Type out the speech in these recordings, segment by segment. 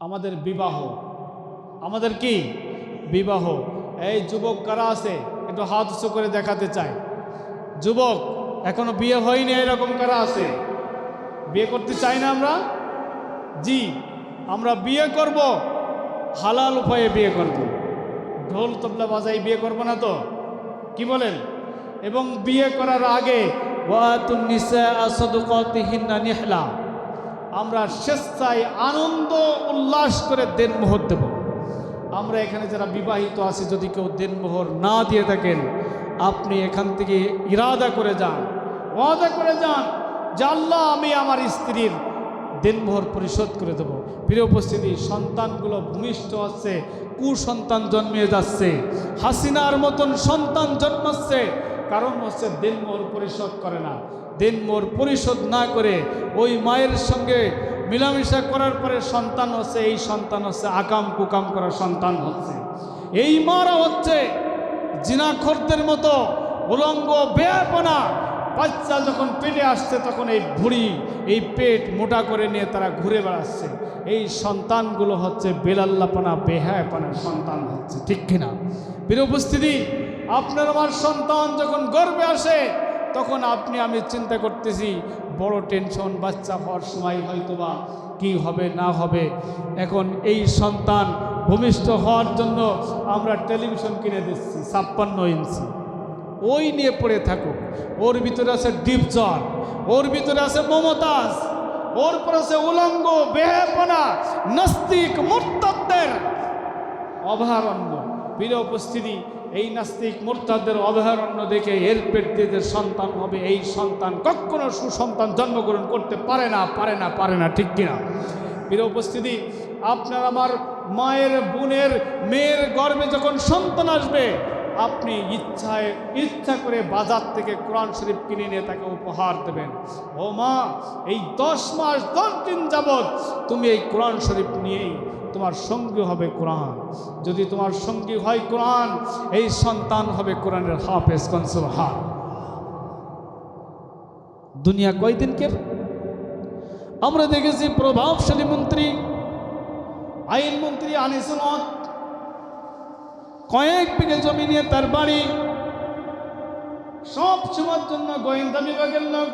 আমাদের বিবাহ। আমাদের কি? বিবাহ। এই যুবক কারা আছে? একটু হাত উঁচু করে দেখাতে চাই। যুবক, এখনও বিয়ে হয়নি এরকম কারা আছে? বিয়ে করতে চাই না আমরা? জি, আমরা বিয়ে করব, হালাল উপায়ে বিয়ে করব। ঢোল তবলা বাজাই বিয়ে করব না তো? কি বলেন? এবং বিয়ে করার আগে, ওয়াতুন নিসা সাদুকাতিহিন্না নিহলা। আমরা স্বেচ্ছায় আনন্দ উল্লাস করে দেনমোহর দেব। আমরা এখানে যারা বিবাহিত আছি, যদি কেউ দেনমোহর না দিয়ে থাকেন, আপনি এখান থেকে ইরাদা করে যান, ওয়াদা করে যান আল্লাহ আমি আমার স্ত্রীর দেনমোহর পরিশোধ করে দেব। প্রিয় উপস্থিতি, সন্তানগুলো ভূমিষ্ঠ হচ্ছে কুসন্তান জন্মিয়ে যাচ্ছে, হাসিনার মতন সন্তান জন্মাচ্ছে, কারণ হচ্ছে দেনমোহর পরিশোধ করে না। দেনমোহর পরিশোধ না করে ওই মায়ের সঙ্গে মিলামিশা করার পরে সন্তান হচ্ছে, এই সন্তান হচ্ছে, আকাম কুকাম করা সন্তান হচ্ছে। এই মারা হচ্ছে জিনাখরদের মতো উলঙ্গ, বেয়াপনা। বাচ্চা যখন পেটে আসছে, তখন এই ভুড়ি, এই পেট মোটা করে নিয়ে তারা ঘুরে বেড়াচ্ছে। এই সন্তানগুলো হচ্ছে বেলাল্লাপনা বেহায়পনার সন্তান হচ্ছে, ঠিক কিনা? প্রিয় উপস্থিতি আপনার আমার সন্তান যখন গর্বে আসে তখন আপনি, আমি চিন্তা করতেছি, বড় টেনশন বাচ্চা হওয়ার সময় হয়তোবা কি হবে, না হবে। এখন এই সন্তান ভূমিষ্ঠ হওয়ার জন্য আমরা টেলিভিশন কিনে দিচ্ছি, ছাপ্পান্ন ইঞ্চি। ওই নিয়ে পড়ে থাকুক। ওর ভিতরে আছে ডিপ ওর ভিতরে আছে মমতাজ, ওর পর আছে উলঙ্গ বেহেপনা নাস্তিক মোর্তাদের অভয়ারণ্য। প্রিয় উপস্থিতি, এই নাস্তিক মোর্তাদের অভয়ারণ্য দেখে এর পেটদের সন্তান হবে, এই সন্তান কখনো সুসন্তান জন্মগ্রহণ করতে পারে না পারে না পারে না, ঠিক কিনা? প্রিয় উপস্থিতি, আপনার আমার মায়ের, বোনের, মেয়ের গর্ভে যখন সন্তান আসবে, আপনি ইচ্ছায়, ইচ্ছা করে বাজার থেকে কোরআন শরীফ কিনে নিয়ে তাকে উপহার দেবেন। ও মা, এই দশ মাস, দশ দিন যাবৎ তুমি এই কোরআন শরীফ নিয়েই তোমার সঙ্গী হবে কোরআন। যদি তোমার সঙ্গী হয় কোরআন, এই সন্তান হবে কোরআনের হাফেজ কনসুল। হা। দুনিয়া কয়দিনকে আমরা দেখেছি প্রভাবশালী মন্ত্রী, আইন মন্ত্রী আনিসুল কয়েক বিঘে জমি নিয়ে তার বাড়ি। সব সময়ের জন্য গোয়েন্দা বিভাগের লোক,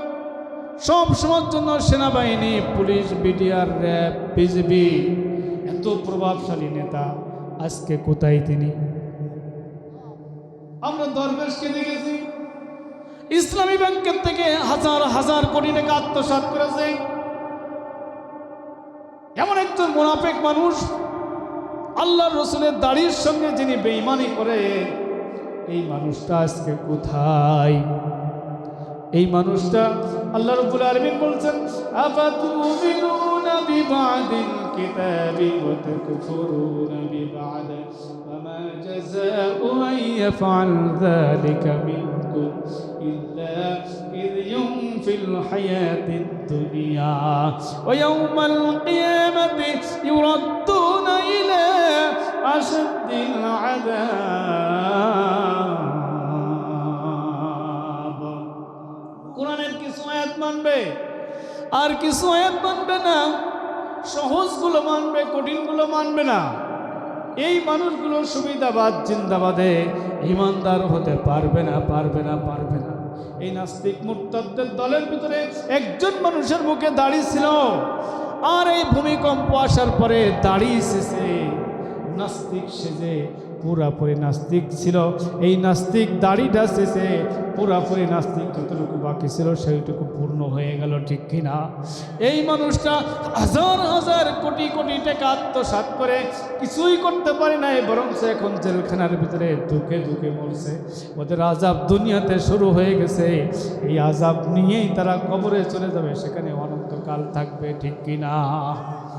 সব সময়ের জন্য সেনাবাহিনী, পুলিশ, বিডিআর, র্যাব বিজেপি এত প্রভাবশালী নেতা, আজকে কোথায় তিনি? আমরা দরবেশকে দেখেছি, ইসলামী ব্যাংকের থেকে হাজার হাজার কোটি টাকা আত্মসাৎ করেছে। এমন একজন মোনাফেক মানুষ আল্লাহ রসুলের দাড়ির সঙ্গে যিনি বেইমানি করে, এই মানুষটা আজকে কোথায়? এই মানুষটা আল্লাহ রব্বুল আলামিন বলছেন আফাতুমিনুনা বিবাদিল কিতাবি ওয়া তাকফুরুনা বিবাদ ফামা জাযাউ মান ইয়াফআল যালিকা মিনকুম ইল্লা খিযুন ফিল হায়াতিদ দুনিয়া ওয়া ইয়াওমাল কিয়ামাতি ইউরাদ্দুনা ইলা কিছু আয়াত মানবে? আর কিছু আয়াত মানবে না, সহজগুলো মানবে, কঠিনগুলো মানবে না। এই মানুষগুলো সুবিধাবাদ জিন্দাবাদে ইমানদার হতে পারবে না পারবে না পারবে না। এই নাস্তিক মুরতাদের দলের ভিতরে একজন মানুষের মুখে দাঁড়িয়ে ছিল। আর এই ভূমিকম্প আসার পরে দাঁড়িয়ে নাস্তিক সেজে পুরাপুরি নাস্তিক ছিল। এই নাস্তিক দাড়িটা শেষে পুরাপুরি নাস্তিক যতটুকু বাকি ছিল সেইটুকু পূর্ণ হয়ে গেল, ঠিক কিনা? এই মানুষটা হাজার হাজার কোটি কোটি টাকা আত্মসাত করে কিছুই করতে পারে নাই, বরং সে এখন জেলখানার ভিতরে দুঃখে দুঃখে মরছে। ওদের আজাব দুনিয়াতে শুরু হয়ে গেছে। এই আজাব নিয়েই তারা কবরে চলে যাবে, সেখানে অনন্তকাল থাকবে, ঠিক কিনা?